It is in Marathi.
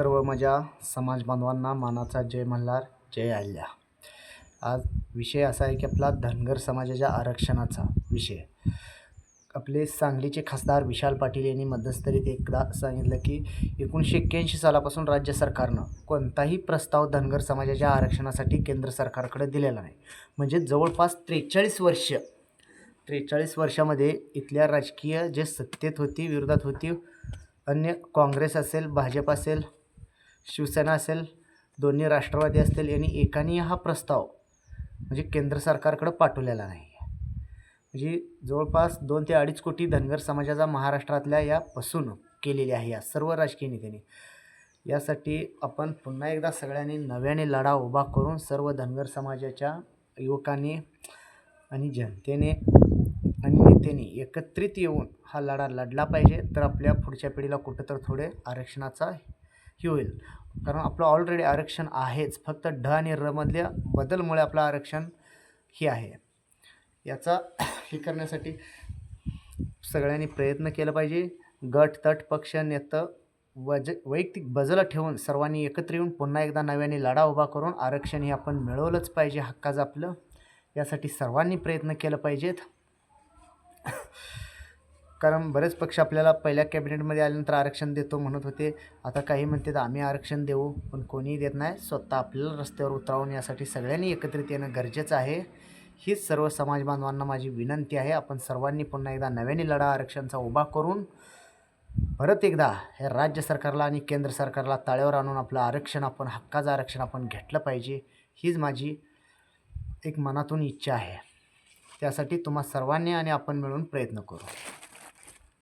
सर्व माझ्या समाज बांधवांना मानाचा जय मल्हार जय आल्या आज विषय असा आहे की आपला धनगर समाजाच्या आरक्षणाचा विषय. आपले सांगलीचे खासदार विशाल पाटील यांनी मध्यस्थरीत एकदा सांगितलं की एकोणीसशे एक्क्याऐंशी सालापासून राज्य सरकारनं कोणताही प्रस्ताव धनगर समाजाच्या आरक्षणासाठी केंद्र सरकारकडे दिलेला नाही. म्हणजे जवळपास त्रेचाळीस वर्ष त्रेचाळीस वर्षामध्ये इथल्या राजकीय जे सत्तेत होती विरोधात होती अन्य काँग्रेस असेल भाजप असेल शिवसेना असेल दोन्ही राष्ट्रवादी असतील यांनी एकाने हा प्रस्ताव म्हणजे केंद्र सरकारकडं पाठवलेला नाही. म्हणजे जवळपास दोन ते अडीच कोटी धनगर समाजाचा महाराष्ट्रातल्या या फसवणूक केलेली आहे या सर्व राजकीय नेत्यांनी. यासाठी आपण पुन्हा एकदा सगळ्यांनी नव्याने लढा उभा करून सर्व धनगर समाजाच्या युवकांनी आणि जनतेने आणि नेत्यांनी एकत्रित येऊन हा लढा लढला पाहिजे. तर आपल्या पुढच्या पिढीला कुठं तर थोडे आरक्षणाचा हे होईल. कारण आपलं ऑलरेडी आरक्षण आहेच. फक्त ढ आणि रमधल्या बदलमुळे आपलं आरक्षण हे आहे. याचा हे करण्यासाठी सगळ्यांनी प्रयत्न केला पाहिजे. गट तट पक्ष नेतं वज वैयक्तिक बाजूला ठेवून सर्वांनी एकत्र येऊन पुन्हा एकदा नव्याने लढा उभा करून आरक्षण हे आपण मिळवलंच पाहिजे. हक्काचं आपलं. यासाठी सर्वांनी प्रयत्न केलं पाहिजेत. कारण बरेच पक्ष आपल्याला पहिल्या कॅबिनेटमध्ये आल्यानंतर आरक्षण देतो म्हणत होते. आता काही म्हणतात आम्ही आरक्षण देऊ पण कोणीही देत नाही. स्वतः आपल्याला रस्त्यावर उतरावून यासाठी सगळ्यांनी एकत्रित येणं गरजेचं आहे. हीच सर्व समाज बांधवांना माझी विनंती आहे. आपण सर्वांनी पुन्हा एकदा नव्याने लढा आरक्षणाचा उभा करून परत एकदा हे राज्य सरकारला आणि केंद्र सरकारला ताळेवर आणून आपलं आरक्षण आपण हक्काचं आरक्षण आपण घेतलं पाहिजे हीच माझी एक मनातून इच्छा आहे. त्यासाठी तुम्हा सर्वांनी आणि आपण मिळून प्रयत्न करू.